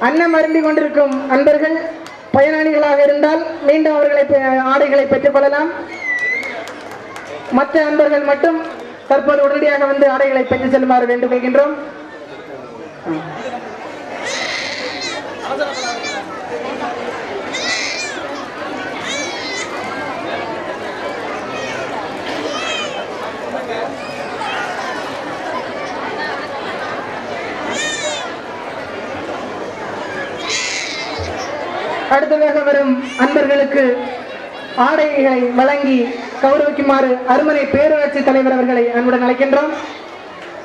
அன்னம் அருந்தி கொண்டிருக்கும் அன்பர்கள் பயனாளிகளாக இருந்தால் மீண்டும் அவர்களை பெ- ஆடைகளை பெற்றுக் கொள்ளலாம். மற்ற அன்பர்கள் மட்டும் தற்போது உடனடியாக வந்து ஆடைகளை பெற்று செல்லுமாறு வேண்டுகொள்கின்றோம் அடுத்ததாக வரும் அன்பர்களுக்கு ஆடைகளை வழங்கி கௌரவிக்குமாறு அருமனை பேரூராட்சி தலைவர் அவர்களை அன்புடன் அழைக்கின்றோம்.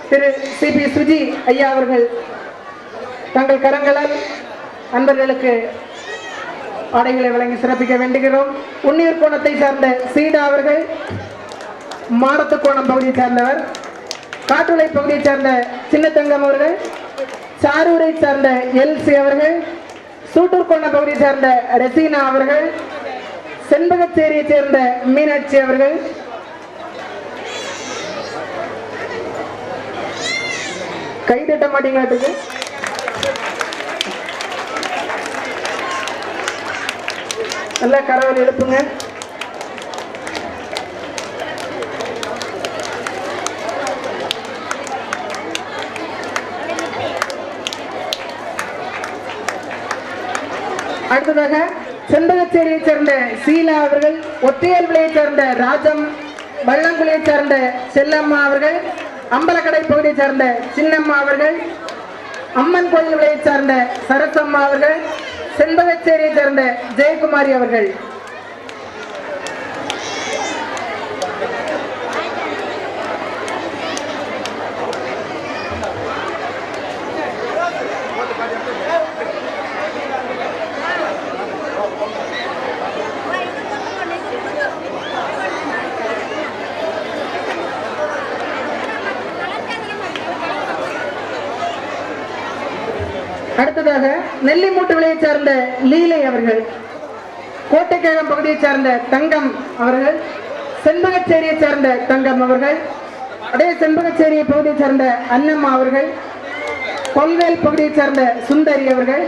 திரு சி பி சுஜி ஐயா அவர்கள் தங்கள் கரங்களால் அன்பர்களுக்கு ஆடைகளை வழங்கி சிறப்பிக்க வேண்டுகிறோம். உன்னியர் கோணத்தை சார்ந்த சீடா அவர்கள் மாடத்துக்கோணம் பகுதியை சார்ந்தவர் காட்டுளை பகுதியை சார்ந்த சின்னத்தங்கம் அவர்கள் சாரூரை சார்ந்த எல்சி அவர்கள் சூட்டூர்கொண்ட பகுதியை சேர்ந்த ரெசீனா அவர்கள் செண்பகச்சேரியை சேர்ந்த மீனாட்சி அவர்கள். கை தட்ட மாட்டீங்களா நல்லா கரவல் எழுப்புங்க. அடுத்ததாக செண்பகச்சேரியை சேர்ந்த சீலா அவர்கள் ஒத்தையல் விலையைச் சேர்ந்த ராஜம் வள்ளங்குழியைச் சேர்ந்த செல்லம்மா அவர்கள் அம்பலக்கடை பகுதியைச் சேர்ந்த சின்னம்மா அவர்கள் அம்மன் கோயில் விலையைச் சார்ந்த சரசம்மா அவர்கள் செண்பகச்சேரியை சேர்ந்த ஜெயக்குமாரி அவர்கள். அடுத்ததாக நெல்லி விலையைச் சார்ந்த லீலை அவர்கள் கோட்டைக்கழகம் பகுதியைச் சார்ந்த தங்கம் அவர்கள் செண்பகச்சேரியை சார்ந்த தங்கம் அவர்கள் அதே செண்பகச்சேரி பகுதியைச் சார்ந்த அன்னம்மா அவர்கள் கொல்வேல் பகுதியைச் சார்ந்த சுந்தரி அவர்கள்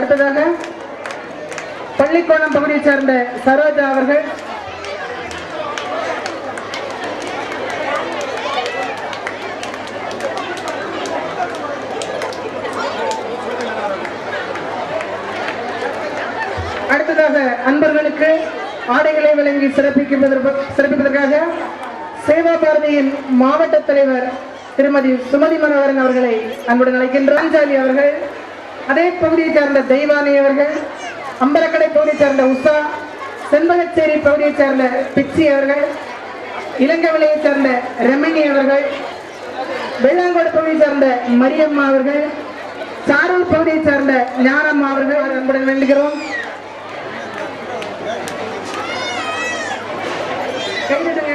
அடுத்ததாக பள்ளிக்கோணம் பகுதியைச் சேர்ந்த சரோஜா அவர்கள். அடுத்ததாக அன்பர்களுக்கு ஆடைகளை வழங்கி சிறப்பிப்பதற்கு சிறப்பிப்பதற்காக சேவா பாரதியின் மாவட்ட தலைவர் திருமதி சுமதி மனோகரன் அவர்களை அன்புடன் அழைக்கின்ற அஞ்சாலி அவர்கள். அதே பகுதியை சேர்ந்த தெய்வானி அவர்கள் அம்பலக்கடை பகுதியைச் சேர்ந்த உஷா செண்பகச்சேரி பகுதியைச் சேர்ந்த பிச்சி அவர்கள் இளங்கவலையைச் சேர்ந்த ரமணி அவர்கள் வெள்ளாங்கோடு பகுதியைச் சேர்ந்த மரியம்மா அவர்கள் சாரூர் பகுதியைச் சேர்ந்த ஞானம்மா அவர்கள் அன்புடன் வேண்டுகிறோம். கைதட்டுங்க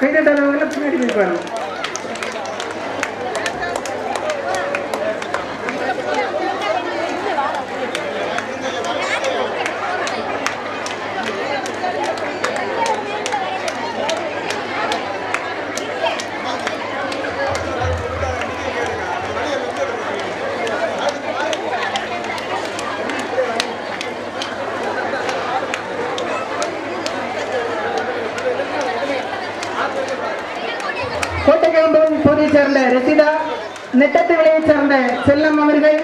கைதட்டாதவங்க பின்னாடி போய் பாருங்க கோட்டைக்கிழம்பு பகுதியைச் சேர்ந்த ரசிதா நெட்டத்து விலையைச் சேர்ந்த செல்லம் அவர்கள்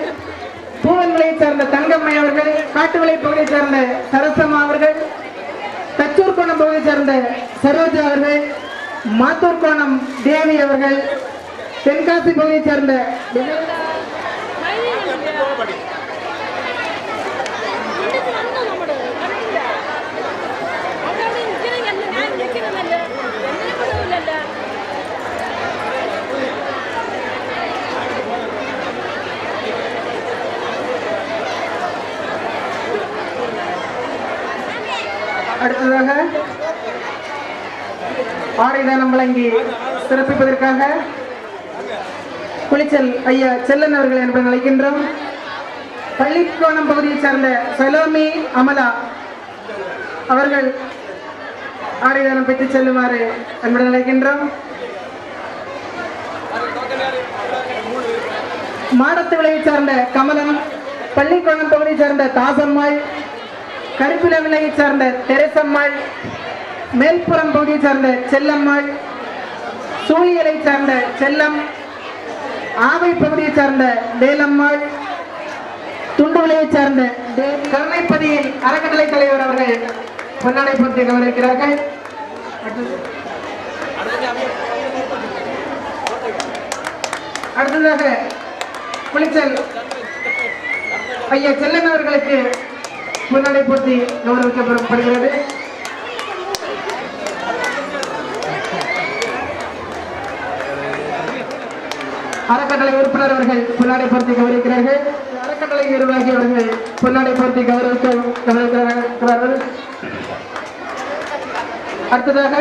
பூவன் விலையைச் சேர்ந்த தங்கம்மை அவர்கள் காட்டுவிலை பகுதியைச் சேர்ந்த சரசம்மா அவர்கள் தச்சூர் கோணம் பகுதியைச் சேர்ந்த சரோஜா அவர்கள் மாத்தூர் கோணம் தேவி அவர்கள் தென்காசி பகுதியைச் சேர்ந்த அடுத்ததாக மைதானம் வழங்கி சிறப்பிப்பதற்காக குளிச்சல் ஐயா செல்லன் அவர்கள் என்பதை அழைக்கின்றோம். பள்ளிக்கோணம் பகுதியைச் சார்ந்த சலோமி அமலா அவர்கள் ஆடை தானம் பெற்று செல்லுமாறு அன்புடன் அழைக்கின்றோம். மாடத்து விலையை சார்ந்த கமலம் பள்ளிக்கோணம் பகுதியை சார்ந்த தாசம்மாள் கருப்பில விலையை சார்ந்த தெரசம்மாள் மேல்புறம் பகுதியை சார்ந்த செல்லம்மாள் சூழியலை சார்ந்த செல்லம் ஆவை பகுதியை சார்ந்த வேலம்மாள் துண்டு விலையை சார்ந்த தே- கருணைப்பதியின் அறக்கட்டளை தலைவர் அவர்கள் பொன்னாடை பொறுத்து கவனிக்கிறார்கள் அடுத்ததாக குளிச்சல் ஐயா செல்லன் அவர்களுக்கு பொன்னாடை பொறுத்து கௌரவிக்கப்படுகிறது. அறக்கட்டளை உறுப்பினர் அவர்கள் பொன்னாடை பொருத்தி கௌரவிக்கிறார்கள். அறக்கட்டளை நிர்வாகி அவர்கள் பொன்னாடை பொருத்தி கௌரவிக்க கௌரவிக்கிறார்கள். அடுத்ததாக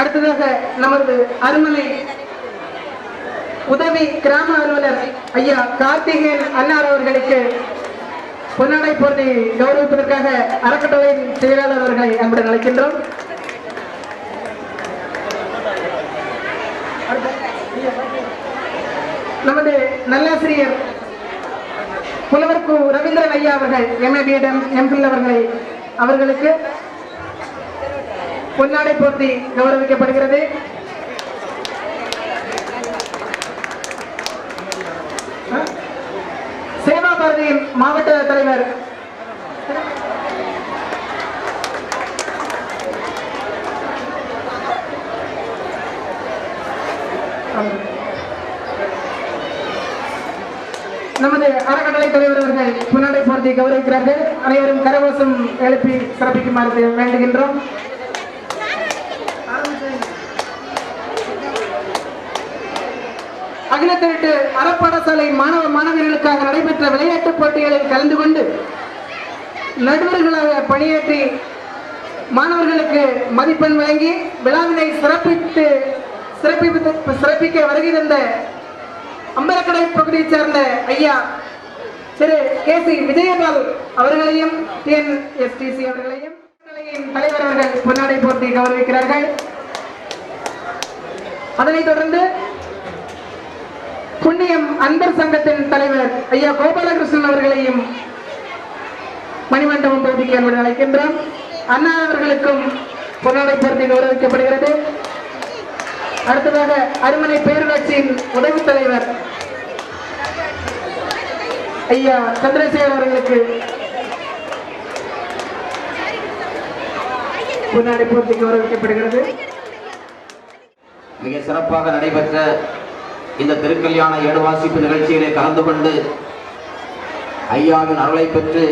அடுத்ததாக நமது அருமனை உதவி கிராம அலுவலர் ஐயா கார்த்திகேயன் அன்னார் அவர்களுக்கு பொன்னாடை போட்டி கௌரவிப்பதற்காக அறக்கட்டளையின் செயலாளர் அவர்களை அன்புடன் அழைக்கின்றோம். நமது நல்லாசிரியர் புலவர் கு ரவீந்திரன் ஐயா அவர்கள் எம்ஏபிஎடம் எம்பில் அவர்களை அவர்களுக்கு பொன்னாடை போர்த்தி கௌரவிக்கப்படுகிறது சேவா பாரதியின் மாவட்ட தலைவர். நமது அறக்கட்டளை தலைவர் அவர்கள் பொன்னாடை போர்த்தி கௌரவிக்கிறார்கள். அனைவரும் கரகோஷம் எழுப்பி சிறப்பிக்குமாறு வேண்டுகின்றோம். அகில திருட்டு அறப்பாடசாலை மாணவ மாணவியர்களுக்காக நடைபெற்ற விளையாட்டுப் போட்டிகளில் கலந்து கொண்டு நடுவர்களாக பணியாற்றி மாணவர்களுக்கு மதிப்பெண் வழங்கி விழாவினை சிறப்பித்து சிறப்பித்து சிறப்பிக்க வருகை தந்த அம்பலக்கடை பகுதியைச் சேர்ந்த ஐயா திரு கே சி விஜயபால் அவர்களையும் டிஎன்எஸ்டிசி அவர்களையும் தலைவர் அவர்கள் பொன்னாடை போர்த்தி கௌரவிக்கிறார்கள். அதனைத் தொடர்ந்து புண்ணியம் அன்பர் சங்கத்தின் தலைவர் ஐயா கோபாலகிருஷ்ணன் அவர்களையும் மணிமண்டபம் பகுதிக்கு அன்புடன் அழைக்கின்றோம். அண்ணா அவர்களுக்கும் பொன்னாடை பொருத்தி கௌரவிக்கப்படுகிறது அடுத்ததாக அருமனை பேரூராட்சியின் உதவி தலைவர் ஐயா சந்திரசேகர் அவர்களுக்கு பொன்னாடை பொருத்தி கௌரவிக்கப்படுகிறது மிக சிறப்பாக நடைபெற்ற இந்த திருக்கல்யாண ஏடு வாசிப்பு நிகழ்ச்சியிலே கலந்து கொண்டு ஐயாவின் அருளை பெற்று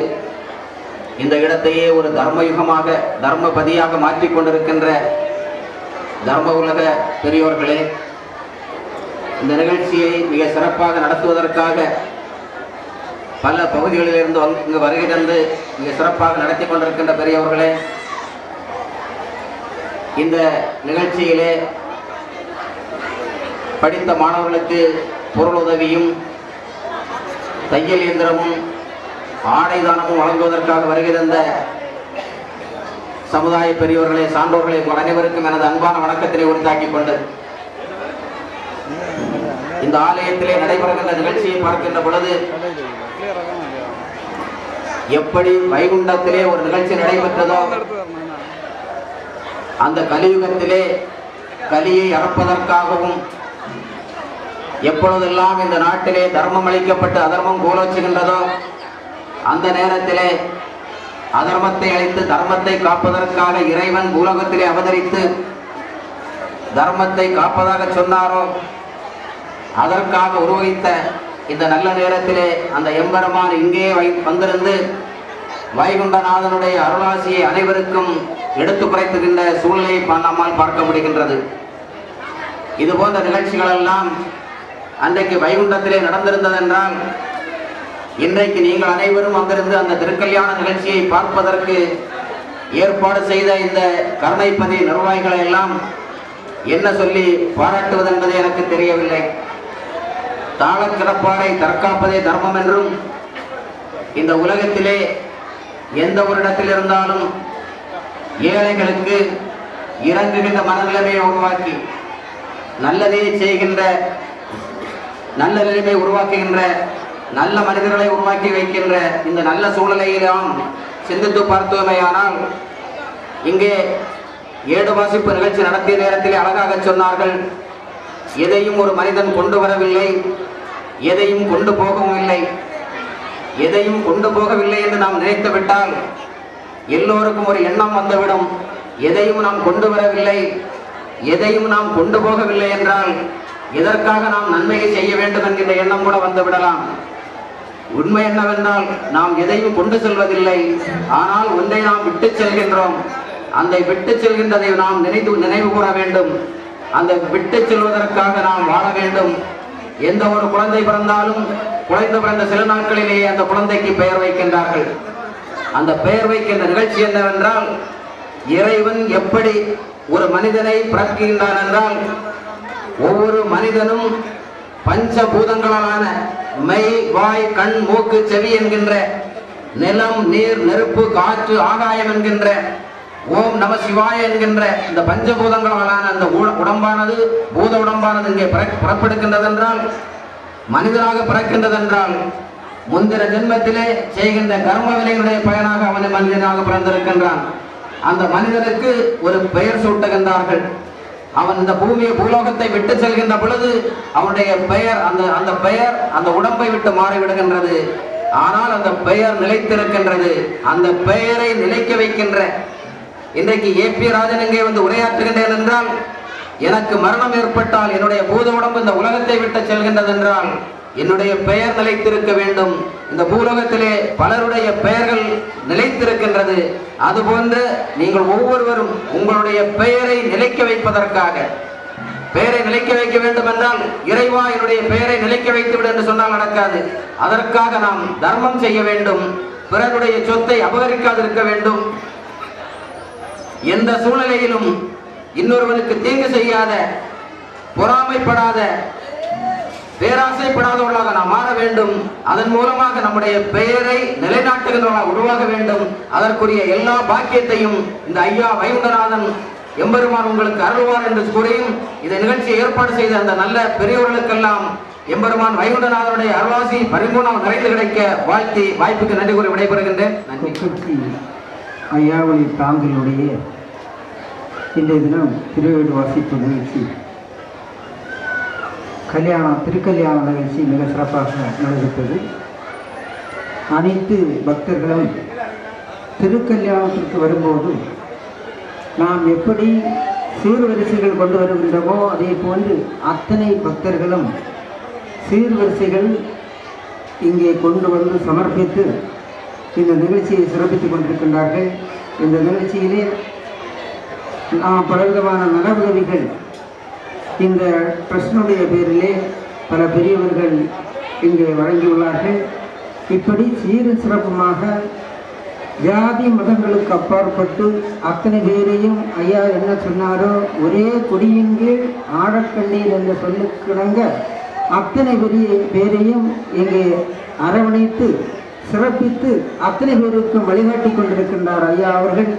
இந்த இடத்தையே ஒரு தர்மயுகமாக தர்மபதியாக மாற்றிக்கொண்டிருக்கின்ற தர்ம உலக பெரியோர்களே இந்த நிகழ்ச்சியை மிக சிறப்பாக நடத்துவதற்காக பல பகுதிகளிலிருந்து இங்கு வருகை தந்து மிக சிறப்பாக நடத்தி கொண்டிருக்கின்ற பெரியவர்களே இந்த நிகழ்ச்சியிலே படித்த மாணவர்களுக்கு பொருள் உதவியும் தையல் இயந்திரமும் ஆடை தானமும் வழங்குவதற்காக வருகை தந்த சமுதாய பெரியவர்களே சான்றோர்களே உங்கள் அனைவருக்கும் எனது அன்பான வணக்கத்தினை உரித்தாக்கிக் கொண்டு இந்த ஆலயத்திலே நடைபெறுகின்ற நிகழ்ச்சியை பார்க்கின்ற பொழுது எப்படி வைகுண்டத்திலே ஒரு நிகழ்ச்சி நடைபெற்றதோ அந்த கலியுகத்திலே கலியை அறப்பதற்காகவும் எப்பொழுதெல்லாம் இந்த நாட்டிலே தர்மம் அளிக்கப்பட்டு அதர்மம் கோலோச்சுகின்றதோ அந்த நேரத்திலே அதர்மத்தை அழித்து தர்மத்தை காப்பதற்காக இறைவன் பூலோகத்திலே அவதரித்து தர்மத்தை காப்பதாக சொன்னாரோ அதற்காக உருவகித்த இந்த நல்ல நேரத்திலே அந்த எம்பெருமான் இங்கே வை வந்திருந்து வைகுண்டநாதனுடைய அருளாசியை அனைவருக்கும் எடுத்து குறைத்துகின்ற சூழ்நிலையை நம்மால் பார்க்க முடிகின்றது. இது போன்ற நிகழ்ச்சிகள் எல்லாம் அன்றைக்கு வைகுண்டத்திலே நடந்திருந்ததென்றால் இன்றைக்கு நீங்கள் அனைவரும் அங்கிருந்து அந்த திருக்கல்யாண நிகழ்ச்சியை பார்ப்பதற்கு ஏற்பாடு செய்த இந்த கருணைப்பதி நிர்வாகிகளை எல்லாம் என்ன சொல்லி பாராட்டுவது என்பது எனக்கு தெரியவில்லை. தாளக்கிடப்பாடை தற்காப்பதே தர்மம் என்றும் இந்த உலகத்திலே எந்த ஒரு இடத்தில் இருந்தாலும் ஏழைகளுக்கு இறங்குகின்ற மனநிலைமையை உருவாக்கி நல்லதே செய்கின்ற நல்ல நிலைமை உருவாக்குகின்ற நல்ல மனிதர்களை உருவாக்கி வைக்கின்ற இந்த நல்ல சூழலை நாம் சிந்தித்து பார்த்தோமேயானால் இங்கே ஏடு வாசிப்பு நிகழ்ச்சி நடத்திய நேரத்தில் அழகாக சொன்னார்கள் எதையும் ஒரு மனிதன் கொண்டு வரவில்லை எதையும் கொண்டு போகவும் இல்லை. எதையும் கொண்டு போகவில்லை என்று நாம் நினைத்து விட்டால் எல்லோருக்கும் ஒரு எண்ணம் வந்துவிடும். எதையும் நாம் கொண்டு வரவில்லை எதையும் நாம் கொண்டு போகவில்லை என்றால் எதற்காக நாம் நன்மையை செய்ய வேண்டும் என்கின்ற எண்ணம் கூட வந்து விடலாம். உண்மை என்னவென்றால் நாம் எதையும் கொண்டு செல்வதில்லை. ஆனால் ஒன்றை நாம் விட்டு செல்கின்றோம். அந்த விட்டு செல்கின்றதை நாம் நினைத்து நினைவு கூற வேண்டும். அந்த விட்டு செல்வதற்காக நாம் வாழ வேண்டும். எந்த ஒரு குழந்தை பிறந்தாலும் குழந்தை பிறந்த சில நாட்களிலேயே அந்த குழந்தைக்கு பெயர் வைக்கின்றார்கள். அந்த பெயர் வைக்கின்ற நிகழ்ச்சி என்னவென்றால் இறைவன் எப்படி ஒரு மனிதனை பிறக்கின்றான் என்றால் மனிதனும் பஞ்சபூதங்களாலான மெய் வாய் கண் மூக்கு செவி என்கின்ற நிலம் நீர் நெருப்பு காற்று ஆகாயம் என்கின்ற ஓம் நம சிவாய என்கின்ற இந்த பஞ்சபூதங்களான அந்த உடம்பானது பூத உடம்பானது இங்கே புறப்படுகின்றதென்றால் மனிதனாக பிறக்கின்றதென்றால் முந்தின ஜென்மத்திலே செய்கின்ற கர்ம வினைகளுடைய பயனாக அவன் மனிதனாக பிறந்திருக்கின்றான். அந்த மனிதனுக்கு ஒரு பெயர் சூட்டுகின்றார்கள். அவன் இந்த பூமியை பூலோகத்தை விட்டு செல்கின்ற பொழுது அவனுடைய பெயர் அந்த அந்த பெயர் அந்த உடம்பை விட்டு மாறிவிடுகின்றது. ஆனால் அந்த பெயர் நிலைத்திருக்கின்றது. அந்த பெயரை நிலைக்க வைக்கின்ற இன்றைக்கு ஏபி ராஜன் இங்கே வந்து உரையாற்றுகின்றேன் என்றால் எனக்கு மரணம் ஏற்பட்டால் என்னுடைய பூத உடம்பு இந்த உலகத்தை விட்டு செல்கின்றது என்றால் என்னுடைய பெயர் நிலைத்திருக்க வேண்டும். இந்த பூலோகத்திலே பலருடைய பெயர்கள் நிலைத்திருக்கின்றது. அதுபோன்று நீங்கள் ஒவ்வொருவரும் உங்களுடைய பெயரை நிலைக்க வைப்பதற்காக. பெயரை நிலைக்க வைக்க வேண்டும் என்றால் இறைவா என்னுடைய பெயரை நிலைக்க வைத்து விடு என்று சொன்னால் நடக்காது. அதற்காக நாம் தர்மம் செய்ய வேண்டும். பிறருடைய சொத்தை அபகரிக்காதிருக்க வேண்டும். எந்த சூழ்நிலையிலும் இன்னொருவனுக்கு தீங்கு செய்யாத பொறாமைப்படாத பேராசைப்படாதவர்களாக நாம் மாற வேண்டும். அதன் மூலமாக நம்முடைய பெயரை நிலைநாட்டுகின்றவர்களாக உருவாக வேண்டும். அதற்குரிய எல்லா பாக்கியத்தையும் இந்த ஐயா வைகுண்டநாதன் எம்பெருமான் உங்களுக்கு அருள்வார் என்று கூறியும் இந்த நிகழ்ச்சியை ஏற்பாடு செய்த அந்த நல்ல பெரியவர்களுக்கெல்லாம் எம்பெருமான் வைகுண்டநாதனுடைய அருளாசி பரிபூர்ணம் நிறைந்து கிடைக்க வாழ்த்தி வாய்ப்புக்கு நன்றி கூறி விடைபெறுகின்றேன். நன்றி. ஐயாவளி தாங்களுடைய இன்றைய தினம் திருவேடு வாசிப்பு நிகழ்ச்சி கல்யாணம் திருக்கல்யாண நிகழ்ச்சி மிக சிறப்பாக நடைபெற்றது அனைத்து பக்தர்களும் திருக்கல்யாணத்திற்கு வரும்போது நாம் எப்படி சீர்வரிசைகள் கொண்டு வருகின்றோமோ அதே போன்று அத்தனை பக்தர்களும் சீர்வரிசைகள் இங்கே கொண்டு வந்து சமர்ப்பித்து இந்த நிகழ்ச்சியை சிறப்பித்துக் கொண்டிருக்கின்றார்கள். இந்த நிகழ்ச்சியிலே நாம் பலவிதமான நல உதவிகள் இந்த ட்ரஸ்டினுடைய பேரிலே பல பெரியவர்கள் இங்கே வழங்கியுள்ளார்கள். இப்படி சீர சிறப்புமாக ஜாதி மதங்களுக்கு அப்பாற்பட்டு அத்தனை பேரையும் ஐயா என்ன சொன்னாரோ ஒரே கொடியின் கீழ் ஆழக்கண்ணீர் என்ற சொல்லுக்கிணங்க அத்தனை பெரிய பேரையும் இங்கே அரவணைத்து சிறப்பித்து அத்தனை பேருக்கும் வழிகாட்டி கொண்டிருக்கின்றார் ஐயா அவர்கள்.